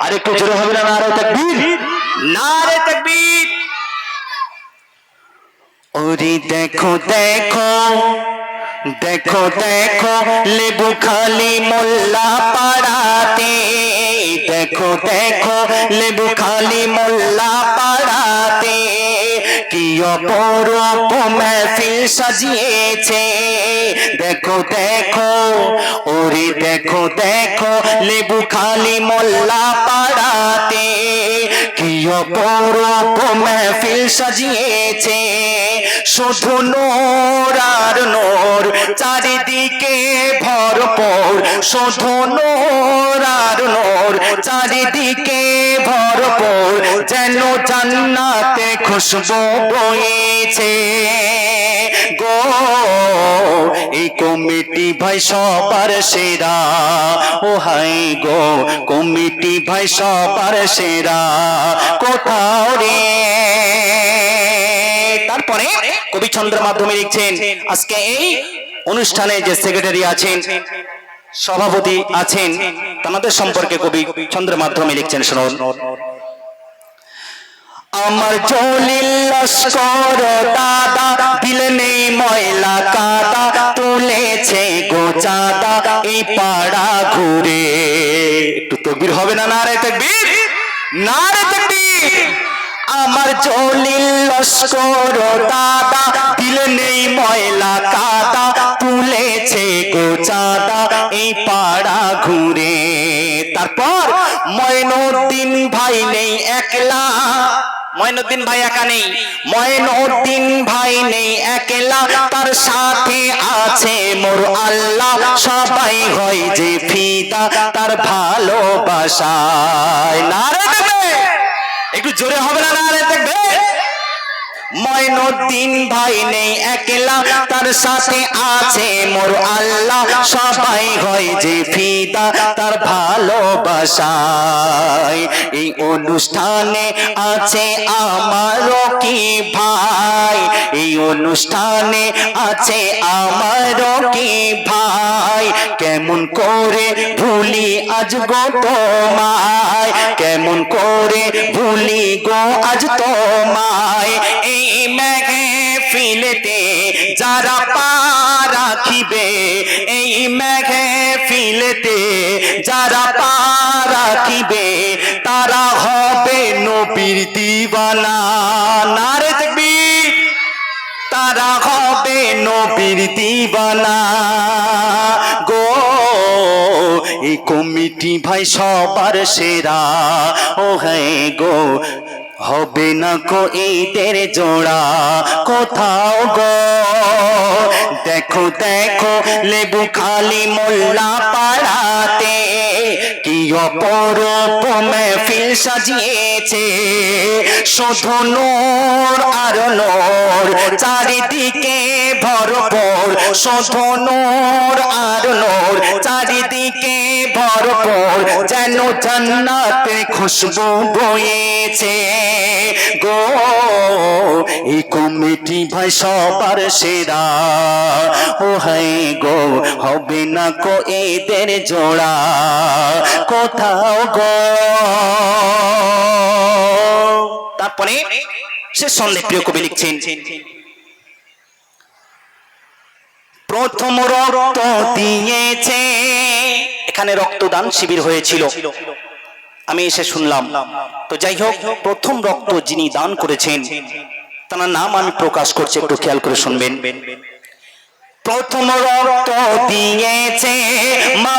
আর একটু জোরে হবে না নারে তাকবীর? নারে তাকবীর। ওরে দেখো দেখো দেখো দেখো লেবু খালি মোল্লা পাড়াতে। দেখো দেখো লেবু খালি মোল্লা পাড়াতে। সাজিয়েছে। দেখো দেখো, ওরে দেখো দেখো, লেবু খালি মোল্লা পাড়াতে। কি অপরূপ মেহফিল সাজিয়েছে। শুধু নোর আর নোর, চারিদিকে ভরপুর শুধু নোর আর নোর। চারিদিকে ভরপুর, যেন জান্নাতে খুশবু বয়েছে গো, এই কমিটি ভাই সবার সেরা। ও হাই গো, কমিটি ভাই সবার সেরা। কোথাও রে? তারপরে কবি চন্দ্র মাধ্যমে লিখছেন, আজকে এই অনুষ্ঠানে যে সেক্রেটারি আছেন, সভাপতি আছেন, তাদের সম্পর্কে কবি চন্দ্র মাধ্যমে লিখছেন, শুনুন। আমার জলিল লস্কর দাদা দিল নেই ময়লা কাদা, তুলেছে গো চাঁদা এই পাড়া ঘুরে। একটু তকবির হবে না নারে তকবির? নারে তকবির? আমার জলিল লস্কর দাদা, দিল নেই ময়লা কাদা, তুলেছে গো চাঁদা এই পাড়া ঘুরে। তারপর ময়নুদ্দিন ভাই নেই একলা। ময়নুদ্দিন ভাই একা নেই। ময়নুদ্দিন ভাই নেই একলা। তার সাথে আছে মোর আল্লাহ, সবাই হয় যে ফিদা। তার ভালোবাসায়। নারে একটু জোরে হবে না নারে দেখবে। ময়নুদ্দিন ভাই নেই, একলা। তার সাথে আছে মোর আল্লাহ। সবাই হয় যে ফিদা, তার ভালোবাসায়। এই অনুষ্ঠানে আছে আমারও কি ভাই? এই অনুষ্ঠানে আছে আমারও কি ভাই? কেমন করে ভুলি আজ গো তোমায়? কেমন করে ভুলি গো আজ তোমায়? মেঘে ফিলেতে যারা পা রাখিবে এই মেঘে ফিলেতে যারা পা রাখিবে তারা হবে নবীর দিবানা নারে দেখবি তারা হবে নবীর দিবানা গো এই কমিটি ভাই সবার সেরা ও হ্যাঁ গো হবে না কো ঈদের জোড়া, কোথাও গো? দেখো দেখো, লেবু খালি মোল্লা পাড়াতে, কি অপরূপ মেহফিল সাজিয়েছে। শুধু নূর আর নূর, চারিদিকে ভরপুর শুধু নূর আর নূর, চারিদিকে ভরপুর, যেন জান্নাতে খুশবু বয়েছে গো, এই কমিটি ভাই সবার সেরা। ও হাই গো, হবে না কো এদের জোড়া। কোথাও গো। তারপরে সে সন্দেহ প্রিয় কবি লিখছেন প্রথম রক্ত দিয়েছে। এখানে রক্তদান শিবির হয়েছিল। আমি এসে শুনলাম। তো যাই হোক, প্রথম রক্ত যিনি দান করেছেন তার নাম আমি প্রকাশ করছি, একটু খেয়াল করে শুনবেন। প্রথম রক্ত দিয়েছে মা